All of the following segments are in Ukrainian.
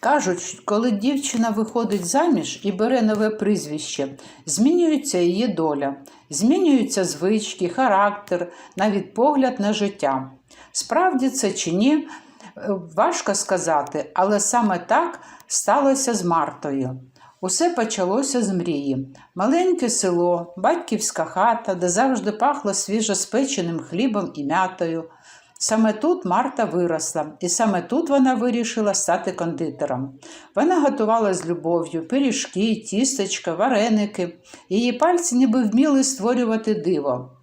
Кажуть, коли дівчина виходить заміж і бере нове прізвище, змінюється її доля, змінюються звички, характер, навіть погляд на життя. Справді це чи ні, е, важко сказати, але саме так сталося з Мартою. Усе почалося з мрії. Маленьке село, батьківська хата, де завжди пахло свіжоспеченим хлібом і м'ятою. Саме тут Марта виросла, і саме тут вона вирішила стати кондитером. Вона готувала з любов'ю пиріжки, тістечка, вареники. Її пальці ніби вміли створювати диво.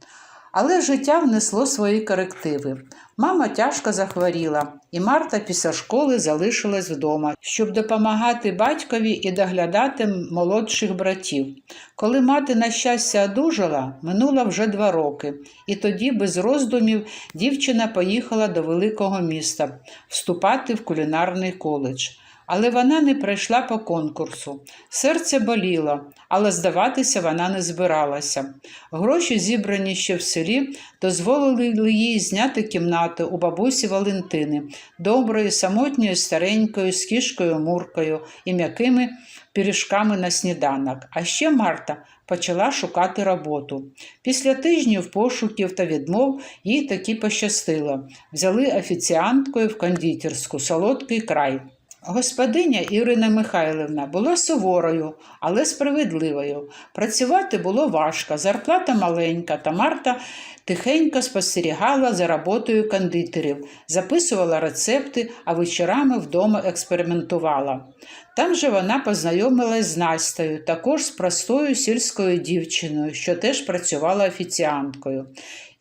Але життя внесло свої корективи. Мама тяжко захворіла, і Марта після школи залишилась вдома, щоб допомагати батькові і доглядати молодших братів. Коли мати, на щастя, одужала, минуло вже два роки, і тоді, без роздумів, дівчина поїхала до великого міста вступати в кулінарний коледж. Але вона не пройшла по конкурсу. Серце боліло, але здаватися вона не збиралася. Гроші, зібрані ще в селі, дозволили їй зняти кімнату у бабусі Валентини, доброї, самотньої, старенької, з кішкою Муркою і м'якими пиріжками на сніданок. А ще Марта почала шукати роботу. Після тижнів пошуків та відмов їй таки пощастило. Взяли офіціанткою в кондитерську солодкий край. Господиня Ірина Михайлівна була суворою, але справедливою. Працювати було важко, зарплата маленька, та Марта тихенько спостерігала за роботою кондитерів, записувала рецепти, а вечорами вдома експериментувала. Там же вона познайомилась з Настею, також з простою сільською дівчиною, що теж працювала офіціанткою.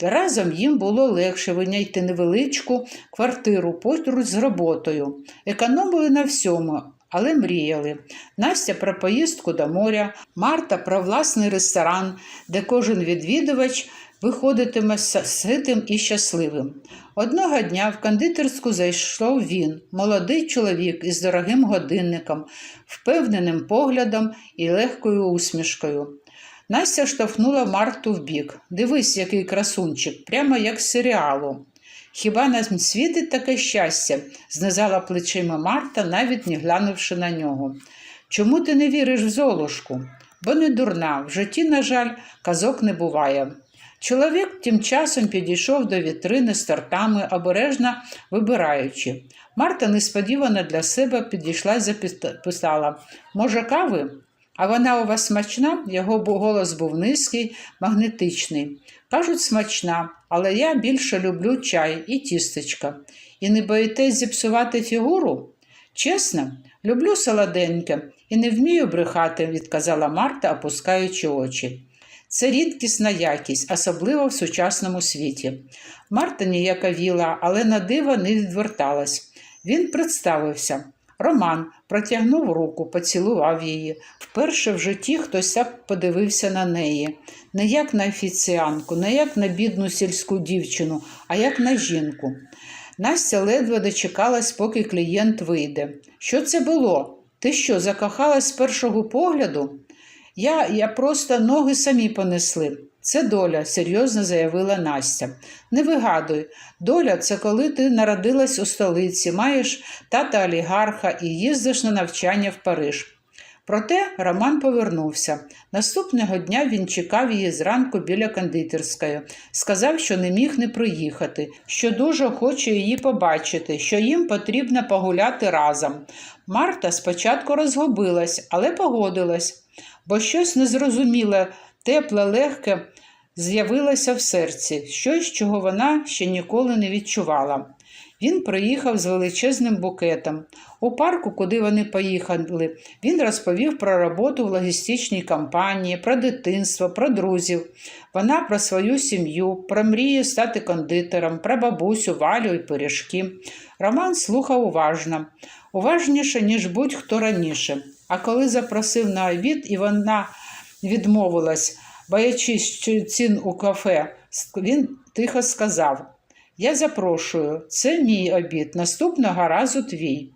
Разом їм було легше винайти невеличку квартиру поруч з роботою. Економили на всьому, але мріяли. Настя про поїздку до моря, Марта про власний ресторан, де кожен відвідувач виходитиме ситим і щасливим. Одного дня в кондитерську зайшов він, молодий чоловік із дорогим годинником, впевненим поглядом і легкою усмішкою. Настя штовхнула Марту вбік. Дивись, який красунчик, прямо як з серіалу. Хіба нам світить таке щастя? знизала плечима Марта, навіть не глянувши на нього. Чому ти не віриш в Золушку? Бо не дурна, в житті, на жаль, казок не буває. Чоловік тим часом підійшов до вітрини з тортами, обережно вибираючи. Марта несподівано для себе підійшла і записала Може, кави? А вона у вас смачна? Його голос був низький, магнетичний. Кажуть, смачна, але я більше люблю чай і тістечка. І не боїтесь зіпсувати фігуру? Чесно, люблю солоденьке і не вмію брехати, відказала Марта, опускаючи очі. Це рідкісна якість, особливо в сучасному світі. Марта ніяковіла, але на диво не відверталась. Він представився. Роман протягнув руку, поцілував її. Вперше в житті хтось так подивився на неї, не як на офіціанку, не як на бідну сільську дівчину, а як на жінку. Настя ледве дочекалась, поки клієнт вийде. Що це було? Ти що, закохалась з першого погляду? Я, Я просто ноги самі понесли. Це доля, серйозно заявила Настя. Не вигадуй, доля це коли ти народилась у столиці, маєш тата олігарха і їздиш на навчання в Париж. Проте Роман повернувся. Наступного дня він чекав її зранку біля кондитерської. Сказав, що не міг не приїхати, що дуже хоче її побачити, що їм потрібно погуляти разом. Марта спочатку розгубилась, але погодилась, бо щось незрозуміле, тепле, легке з'явилося в серці, щось, чого вона ще ніколи не відчувала. Він приїхав з величезним букетом. У парку, куди вони поїхали, він розповів про роботу в логістичній компанії, про дитинство, про друзів. Вона про свою сім'ю, про мрію стати кондитером, про бабусю, валю і пиріжки. Роман слухав уважно, уважніше, ніж будь-хто раніше. А коли запросив на обід, і вона відмовилась, боячись цін у кафе, він тихо сказав. Я запрошую, це мій обід, наступного разу твій.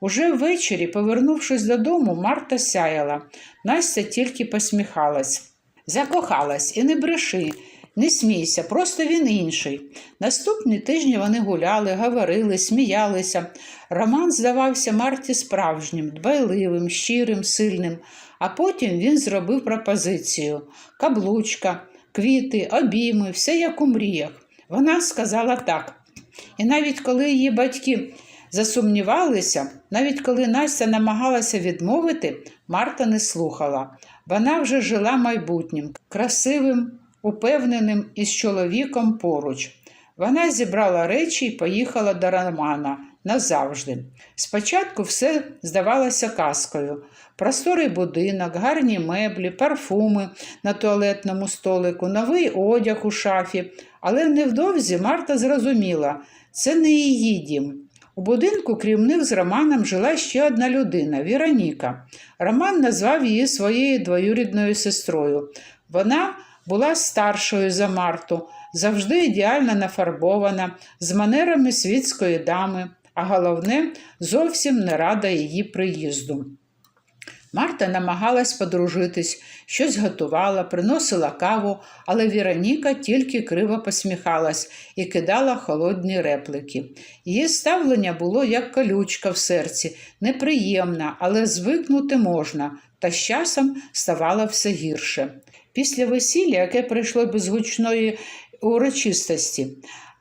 Уже ввечері, повернувшись додому, Марта сяяла. Настя тільки посміхалась. Закохалась і не бреши. Не смійся, просто він інший. Наступні тижні вони гуляли, говорили, сміялися. Роман здавався Марті справжнім, дбайливим, щирим, сильним. А потім він зробив пропозицію: каблучка, квіти, обійми, все як у мріях. Вона сказала так. І навіть коли її батьки засумнівалися, навіть коли Настя намагалася відмовити, Марта не слухала. Вона вже жила майбутнім, красивим, упевненим із чоловіком поруч. Вона зібрала речі і поїхала до Романа назавжди. Спочатку все здавалося казкою. Просторий будинок, гарні меблі, парфуми на туалетному столику, новий одяг у шафі. Але невдовзі Марта зрозуміла, це не її дім. У будинку, крім них, з Романом жила ще одна людина Віроніка. Роман назвав її своєю двоюрідною сестрою. Вона була старшою за Марту, завжди ідеально нафарбована, з манерами світської дами, а головне, зовсім не рада її приїзду. Марта намагалась подружитись, щось готувала, приносила каву, але Віроніка тільки криво посміхалась і кидала холодні реплики. Її ставлення було як колючка в серці, неприємна, але звикнути можна, та з часом ставало все гірше. Після весілля, яке прийшло без гучної урочистості,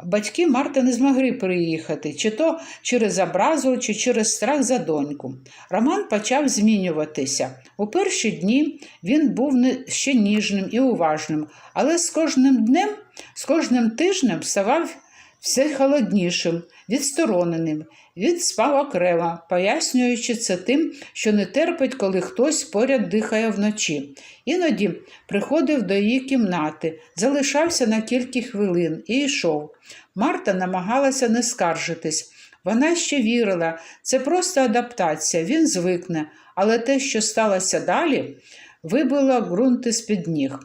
Батьки Марти не змогли приїхати, чи то через образу, чи через страх за доньку. Роман почав змінюватися. У перші дні він був ще ніжним і уважним, але з кожним днем, з кожним тижнем ставав все холоднішим, відстороненим. Він спав окремо, пояснюючи це тим, що не терпить, коли хтось поряд дихає вночі. Іноді приходив до її кімнати, залишався на кілька хвилин і йшов. Марта намагалася не скаржитись. Вона ще вірила, це просто адаптація, він звикне, але те, що сталося далі, вибило ґрунти з-під ніг.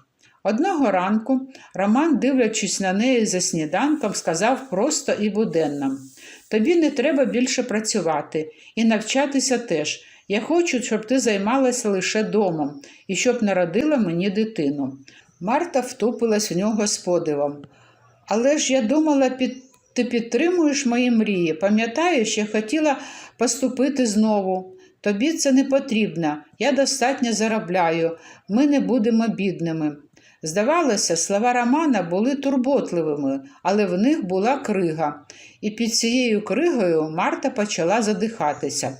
Одного ранку Роман, дивлячись на неї за сніданком, сказав просто і буденно: Тобі не треба більше працювати і навчатися теж. Я хочу, щоб ти займалася лише домом і щоб народила мені дитину. Марта втупилась в нього з подивом. Але ж я думала, під... ти підтримуєш мої мрії. Пам'ятаєш, я хотіла поступити знову. Тобі це не потрібно. Я достатньо заробляю. Ми не будемо бідними. Здавалося, слова Романа були турботливими, але в них була крига. І під цією кригою Марта почала задихатися.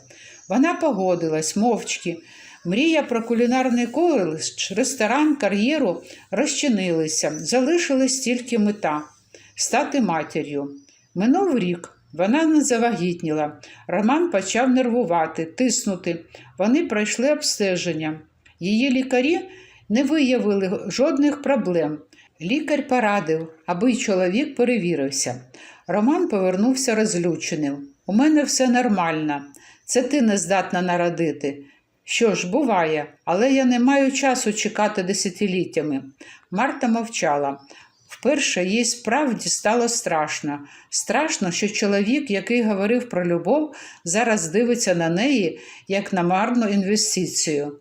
Вона погодилась мовчки. Мрія про кулінарний коледж, ресторан, кар'єру розчинилися, залишилась тільки мета стати матір'ю. Минув рік. Вона не завагітніла. Роман почав нервувати, тиснути. Вони пройшли обстеження. Її лікарі не виявили жодних проблем. Лікар порадив, аби й чоловік перевірився. Роман повернувся розлюченим. У мене все нормально. Це ти не здатна народити. Що ж, буває, але я не маю часу чекати десятиліттями. Марта мовчала. Вперше їй справді стало страшно. Страшно, що чоловік, який говорив про любов, зараз дивиться на неї як на марну інвестицію.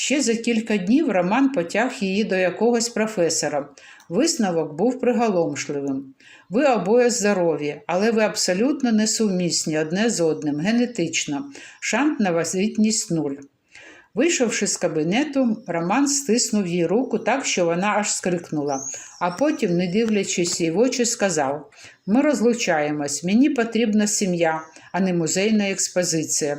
Ще за кілька днів Роман потяг її до якогось професора. Висновок був приголомшливим. Ви обоє здорові, але ви абсолютно несумісні одне з одним, генетично. Шанс на вагітність нуль. Вийшовши з кабінету, Роман стиснув їй руку так, що вона аж скрикнула, а потім, не дивлячись їй в очі, сказав: Ми розлучаємось, мені потрібна сім'я, а не музейна експозиція.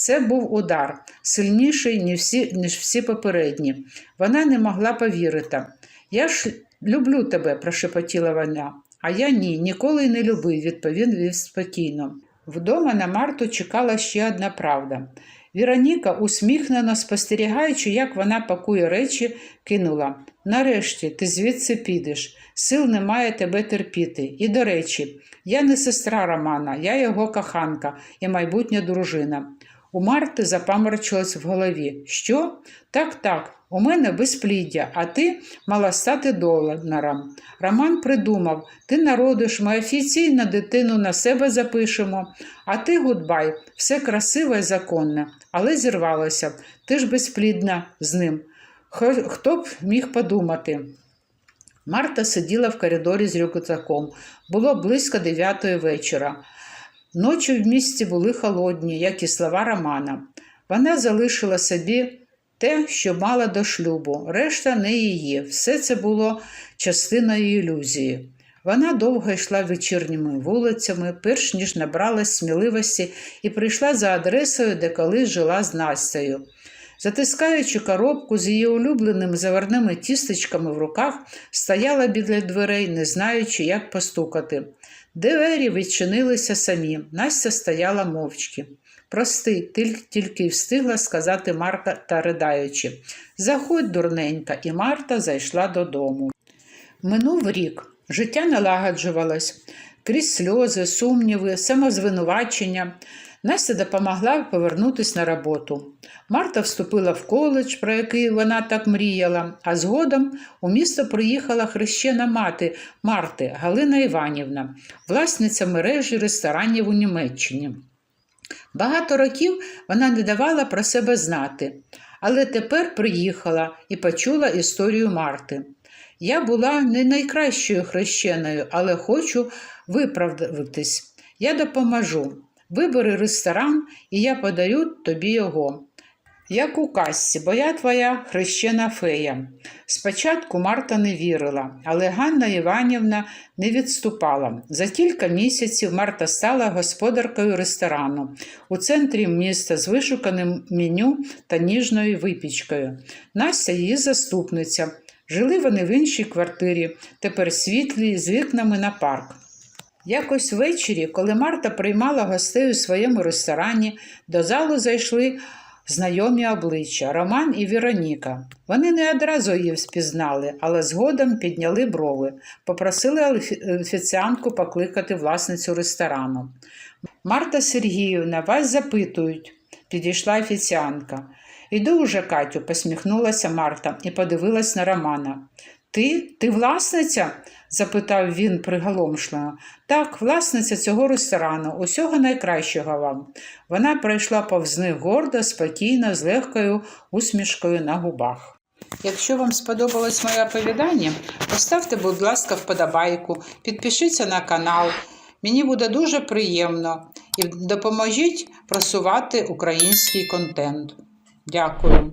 Це був удар, сильніший, ніж всі, ніж всі попередні. Вона не могла повірити. Я ж люблю тебе, прошепотіла вона. А я ні, ніколи не любив, відповів він спокійно. Вдома на Марту чекала ще одна правда. Віроніка, усміхнено спостерігаючи, як вона пакує речі, кинула Нарешті, ти звідси підеш. Сил немає тебе терпіти. І, до речі, я не сестра Романа, я його коханка і майбутня дружина. У Марти запаморочилось в голові. Що? Так, так, у мене безпліддя, а ти мала стати донором. Роман придумав, ти народиш, ми офіційно дитину на себе запишемо, а ти, гудбай, все красиве і законне, але зірвалося. Ти ж безплідна з ним. Хто б міг подумати? Марта сиділа в коридорі з рюкзаком. Було близько дев'ятої вечора. Ночі в місті були холодні, як і слова Романа. Вона залишила собі те, що мала до шлюбу, решта не її. Все це було частиною ілюзії. Вона довго йшла вечірніми вулицями, перш ніж набралась сміливості і прийшла за адресою, де колись жила з Настею. Затискаючи коробку з її улюбленими заварними тістечками в руках, стояла біля дверей, не знаючи, як постукати. Двері відчинилися самі. Настя стояла мовчки. Прости, тільки, встигла сказати Марта та ридаючи. Заходь, дурненька, і Марта зайшла додому. Минув рік. Життя налагоджувалось. Крізь сльози, сумніви, самозвинувачення. Настя допомогла повернутися на роботу. Марта вступила в коледж, про який вона так мріяла, а згодом у місто приїхала хрещена мати Марти Галина Іванівна, власниця мережі ресторанів у Німеччині. Багато років вона не давала про себе знати, але тепер приїхала і почула історію Марти. Я була не найкращою хрещеною, але хочу виправдатись. Я допоможу. Вибери ресторан, і я подарю тобі його. Як у казці, бо я твоя хрещена фея. Спочатку Марта не вірила, але Ганна Іванівна не відступала. За кілька місяців Марта стала господаркою ресторану у центрі міста з вишуканим меню та ніжною випічкою. Настя її заступниця. Жили вони в іншій квартирі, тепер світлі, з вікнами на парк. Якось ввечері, коли Марта приймала гостей у своєму ресторані, до залу зайшли знайомі обличчя Роман і Вероніка. Вони не одразу її впізнали, але згодом підняли брови, попросили офіціантку покликати власницю ресторану. Марта Сергіївна, вас запитують, підійшла офіціантка. Іду уже, Катю, посміхнулася Марта і подивилась на Романа. Ти? Ти власниця? Запитав він приголомшливо. Так, власниця цього ресторану, усього найкращого вам. Вона пройшла повз них гордо, спокійно, з легкою усмішкою на губах. Якщо вам сподобалось моє оповідання, поставте, будь ласка, вподобайку, підпишіться на канал. Мені буде дуже приємно і допоможіть просувати український контент. Дякую.